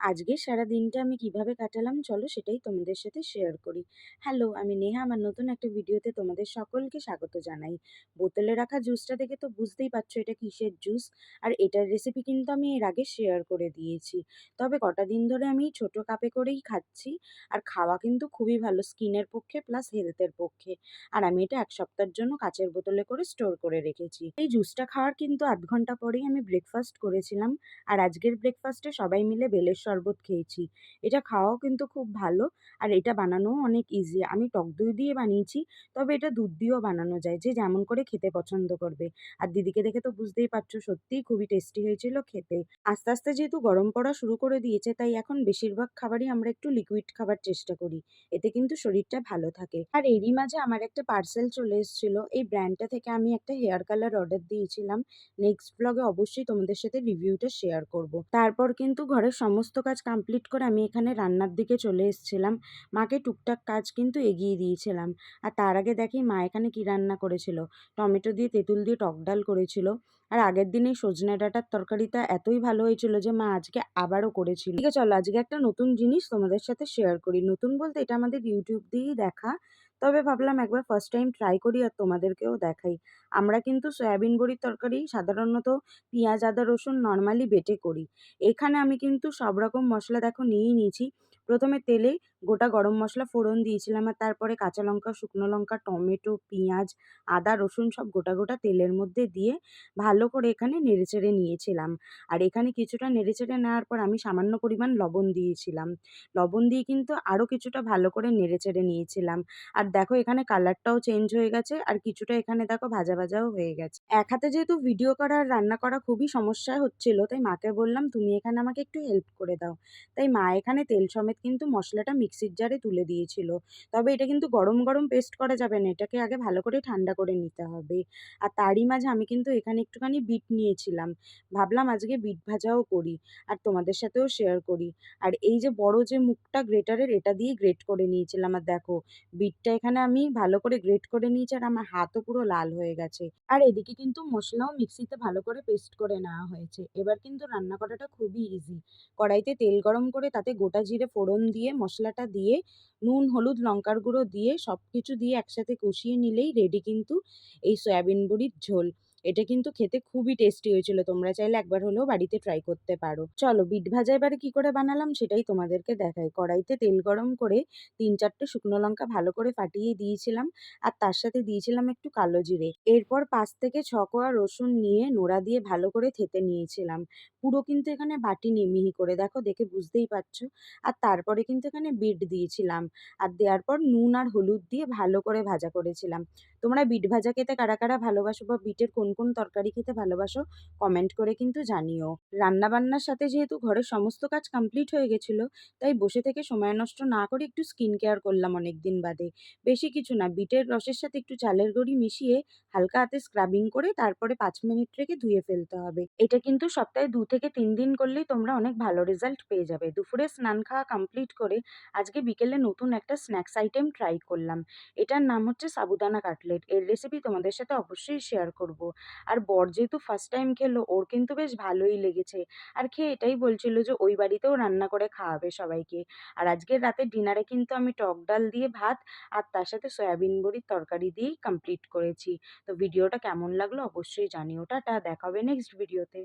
আজকে সারা দিনটা আমি কীভাবে কাটালাম চলো সেটাই তোমাদের সাথে শেয়ার করি। হ্যালো আমি নেহা, আমার নতুন একটা ভিডিওতে তোমাদের সকলকে স্বাগত জানাই। বোতলে রাখা জুসটা দেখে তো বুঝতেই পারছ এটা কিসের জুস আর এটার রেসিপি কিন্তু আমি এর আগে শেয়ার করে দিয়েছি। তবে কটা দিন ধরে আমি ছোট কাপে করেই খাচ্ছি। আর খাওয়া কিন্তু খুবই ভালো স্কিনের পক্ষে প্লাস হেলথের পক্ষে। আর আমি এটা এক সপ্তাহের জন্য কাচের বোতলে করে স্টোর করে রেখেছি। এই জুসটা খাওয়ার কিন্তু আধ ঘণ্টা পরেই আমি ব্রেকফাস্ট করেছিলাম। আর আজকের ব্রেকফাস্টে সবাই মিলে বেলের শরবত খেয়েছি। এটা খাওয়াও কিন্তু খুব ভালো আর এটা বানানোও অনেক ইজি আমি টক দই দিয়ে বানিয়েছি, তবে এটা দুধ দিয়েও বানানো যায় যে যেমন করে খেতে পছন্দ করবে। আর দিদিকে দেখে তো বুঝতেই পারছ সত্যিই খুবই টেস্টি হয়েছিল খেতে। আস্তে আস্তে যেহেতু গরম পড়া শুরু করে দিয়েছে, তাই এখন বেশিরভাগ খাবারই আমরা একটু লিকুইড খাবার চেষ্টা করি। এতে কিন্তু শরীরটা ভালো থাকে। আর এরই মাঝে আমার একটা পার্সেল চলে এসেছিল, এই ব্র্যান্ডটা থেকে আমি একটা হেয়ার কালার অর্ডার দিয়েছিলাম। নেক্সট ব্লগে অবশ্যই তোমাদের সাথে রিভিউটা শেয়ার করব। তারপর কিন্তু ঘরের সমস্ত কাজ কমপ্লিট করে আমি এখানে রান্নার দিকে চলে এসেছিলাম। মাকে টুকটাক কাজ কিন্তু এগিয়ে দিয়েছিলাম। আর তার আগে দেখি মা এখানে কী রান্না করেছিল? টমেটো দিয়ে তেঁতুল দিয়ে টক ডাল করেছিল। আর আগের দিনে সজনে ডাঁটার তরকারিটা এতই ভালো হয়েছিল যে মা আজকে আবারও করেছিল। ঠিক আছে, চলো আজকে একটা নতুন জিনিস তোমাদের সাথে শেয়ার করি। নতুন বলতে এটা আমাদের ইউটিউব দিয়েই দেখা। তবে ভাবলাম একবার ফার্স্ট টাইম ট্রাই করি আর তোমাদেরকেও দেখাই। আমরা কিন্তু সয়াবিন বড়ির তরকারি সাধারণত পেঁয়াজ, আদা, রসুন নর্মালি বেটে করি। এখানে আমি কিন্তু সব রকম মশলা দেখো নিয়েই নিয়েছি। প্রথমে তেলে গোটা গরম মশলা ফোড়ন দিয়েছিলাম আর তারপরে কাঁচা লঙ্কা, শুকনো লঙ্কা, টমেটো, পেঁয়াজ, আদা, রসুন সব গোটা গোটা তেলের মধ্যে দিয়ে ভালো করে এখানে নেড়েচেড়ে নিয়েছিলাম। আর এখানে কিছুটা নেড়েচেড়ে নেওয়ার পর আমি সামান্য পরিমাণ লবণ দিয়েছিলাম। লবণ দিয়ে কিন্তু আরও কিছুটা ভালো করে নেড়েচেড়ে নিয়েছিলাম। আর দেখো এখানে কালারটাও চেঞ্জ হয়ে গেছে, আর কিছুটা এখানে দেখো ভাজা ভাজাও হয়ে গেছে। এক হাতে যেহেতু ভিডিও করা আর রান্না করা খুবই সমস্যা হচ্ছিল, তাই মাকে বললাম, তুমি এখানে আমাকে একটু হেল্প করে দাও। তাই মা এখানে তেল সমেত কিন্তু মশলাটা মিক্সির জারে তুলে দিয়েছিল। তবে এটা কিন্তু গরম গরম পেস্ট করা যাবে না, এটাকে আগে ভালো করে ঠান্ডা করে নিতে হবে। আর তারই মাঝে আমি কিন্তু এখানে একটুখানি বিট নিয়েছিলাম। ভাবলাম আজকে বিট ভাজাও করি, আর তোমাদের সাথেও শেয়ার করি। আর এই যে বড় যে মুখটা গ্রেটারের এটা দিয়ে গ্রেট করে নিয়েছিলাম। আর দেখো বিটটা এখানে আমি ভালো করে গ্রেট করে নিয়েছি আর আমার হাতও পুরো লাল হয়ে গেছে। আর এদিকে কিন্তু মশলাও মিক্সিতে ভালো করে পেস্ট করে নেওয়া হয়েছে। এবার কিন্তু রান্না করাটা খুবই ইজি কড়াইতে তেল গরম করে তাতে গোটা জিরে ফোড়ন দিয়ে, মশলাটা দিয়ে, নুন, হলুদ, লঙ্কার গুঁড়ো দিয়ে সব কিছু দিয়ে একসাথে কষিয়ে নিলেই রেডি কিন্তু এই সয়াবিন বড়ির ঝোল। এটা কিন্তু খেতে খুবই টেস্টি হয়েছিল। তোমরা চাইলে একবার হলেও বাড়িতে ট্রাই করতে পারো। চলো, বিট ভাজা এবারে কী করে বানালাম সেটাই তোমাদেরকে দেখাই। কড়াইতে তেল গরম করে তিন চারটে শুকনো লঙ্কা ভালো করে ফাটিয়ে দিয়েছিলাম আর তার সাথে দিয়েছিলাম একটু কালো জিরে। এরপর পাঁচ থেকে ছ কোয়া রসুন নিয়ে নোড়া দিয়ে ভালো করে থেতে নিয়েছিলাম। পুরো কিন্তু এখানে বাটিনি মিহি করে। দেখো, দেখে বুঝতেই পারছ। আর তারপরে কিন্তু এখানে বিট দিয়েছিলাম। আর দেওয়ার পর নুন আর হলুদ দিয়ে ভালো করে ভাজা করেছিলাম। তোমরা বিট ভাজা খেতে কারা কারা ভালোবাসো বা বিটের কোন কোন তরকারি খেতে ভালোবাসো কমেন্ট করে কিন্তু জানিও। রান্না বান্নার সাথে যেহেতু ঘরের সমস্ত কাজ কমপ্লিট হয়ে গেছিল, তাই বসে থেকে সময় নষ্ট না করে একটু স্কিন কেয়ার করলাম অনেক দিন বাদে। বেশি কিছু না, বিটের রসের সাথে একটু চালের গড়ি মিশিয়ে হালকা হাতে স্ক্রাবিং করে তারপরে পাঁচ মিনিট রেখে ধুয়ে ফেলতে হবে। এটা কিন্তু সপ্তাহে দু থেকে তিন দিন করলেই তোমরা অনেক ভালো রেজাল্ট পেয়ে যাবে। দুপুরে স্নান খাওয়া কমপ্লিট করে আজকে বিকেলে নতুন একটা স্ন্যাক্স আইটেম ট্রাই করলাম। এটার নাম হচ্ছে সাবুদানা কাটলেট এর রেসিপি তোমাদের সাথে অবশ্যই শেয়ার করব। আর বর যেহেতু ফার্স্ট টাইম খেলো, ওর কিন্তু বেশ ভালোই লেগেছে। আর খেয়ে এটাই বলছিল যে, ওই বাড়িতেও রান্না করে খাওয়াবে সবাইকে। আর আজকের রাতে ডিনারে কিন্তু আমি টক ডাল দিয়ে ভাত আর তার সাথে সয়াবিন বড়ির তরকারি দিয়েই কমপ্লিট করেছি। তো ভিডিওটা কেমন লাগল অবশ্যই জানিও। টাটা, দেখা হবে নেক্সট ভিডিওতে